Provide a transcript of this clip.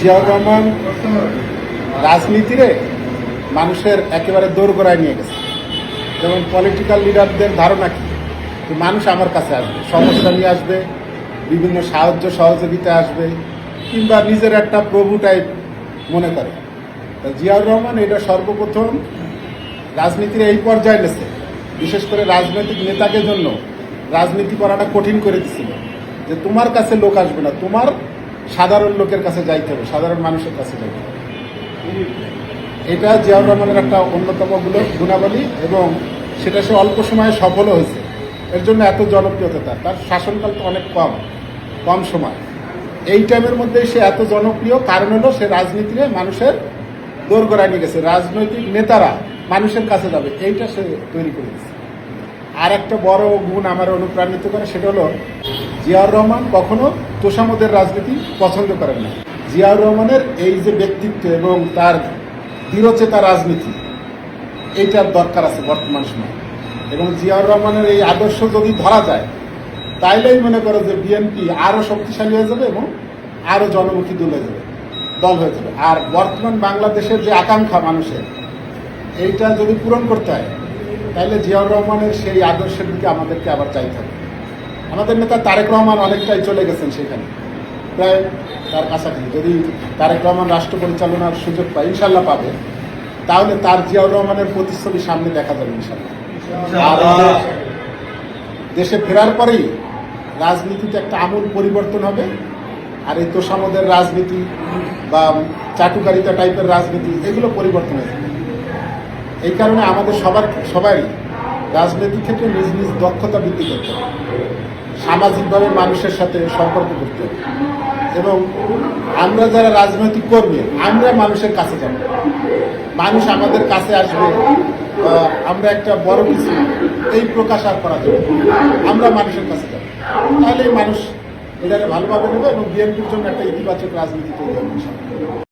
জিয়াউর রহমান রাজনীতিরে মানুষের একেবারে দোরগোড়ায় নিয়ে গেছে। যেমন পলিটিক্যাল লিডারদের ধারণা কি? মানুষ আমার কাছে আসবে, সমস্যা নিয়ে আসবে, বিভিন্ন সাহায্য সহযোগিতা আসবে, কিংবা নিজের একটা প্রভু টাইপ মনে করে। জিয়াউর রহমান এটা সর্বপ্রথম রাজনীতির এই পর্যায়ে নেছে বিশেষ করে রাজনৈতিক নেতাকে জন্য রাজনীতি করাটা কঠিন করে দিছিল। যে তোমার কাছে লোক আসবে না, তোমার সাধারণ লোকের কাছে যাইতে হবে, সাধারণ মানুষের কাছে যাইতে হবে। এটা জিয়াউর রহমানের একটা অন্যতম গুণাবলী এবং সেটা সে অল্প সময়ে সফলও হয়েছে। এর জন্য এত জনপ্রিয়তা তার। তার শাসনকাল তো অনেক কম কম সময়। এই টাইমের মধ্যে সে এত জনপ্রিয়, কারণ হলো সে রাজনীতিতে মানুষের দোর দোরগোড়ায় নিয়ে গেছে। রাজনৈতিক নেতারা মানুষের কাছে যাবে, এইটা সে তৈরি করে দিয়েছে। আর একটা বড় গুণ আমার অনুপ্রাণিত করে সেটা হলো জিয়াউর রহমান কখনো তোষামদের রাজনীতি পছন্দ করেন না। জিয়াউর রহমানের এই যে ব্যক্তিত্ব এবং তার দৃঢ়চেতা রাজনীতি, এইটার দরকার আছে বর্তমান সময়। এবং জিয়াউর রহমানের এই আদর্শ যদি ধরা যায়, তাইলেই মনে করো যে বিএনপি আরও শক্তিশালী হয়ে যাবে এবং আরও জনমুখী দল হয়ে যাবে, দল হয়ে যাবে। আর বর্তমান বাংলাদেশের যে আকাঙ্ক্ষা মানুষের, এইটা যদি পূরণ করতে হয় তাহলে জিয়াউর রহমানের সেই আদর্শের দিকে আমাদেরকে আবার চাইতে হবে। আমাদের নেতা তারেক রহমান অনেকটাই চলে গেছেন সেখানে। প্রায় তার কাছাকাছি। যদি তারেক রহমান রাষ্ট্র পরিচালনার সুযোগ পায় ইনশাল্লাহ পাবে। তাহলে তার জিয়াউর রহমানের প্রতিচ্ছবি সামনে দেখা যাবে ইনশাল্লাহ আর দেশে ফেরার পরেই রাজনীতিতে একটা আমূল পরিবর্তন হবে। আর এই তোষামদের রাজনীতি বা চাটুকারিতা টাইপের রাজনীতি এগুলো পরিবর্তন হয়ে যাবে। এই কারণে আমাদের সবার, সবারই রাজনৈতিক ক্ষেত্রে নিজ নিজ দক্ষতা বৃদ্ধি করতে হবে। সামাজিকভাবে মানুষের সাথে সম্পর্ক করতে হবে। এবং আমরা যারা রাজনৈতিক কর্মী, আমরা মানুষের কাছে যাব। মানুষ আমাদের কাছে আসবে আমরা একটা বড় কিছু, এই প্রকাশ আর করা যাবে আমরা মানুষের কাছে যাব। তাহলে মানুষ এটাকে ভালোভাবে নেবে এবং বিএনপির জন্য একটা ইতিবাচক রাজনীতি তৈরি হবে।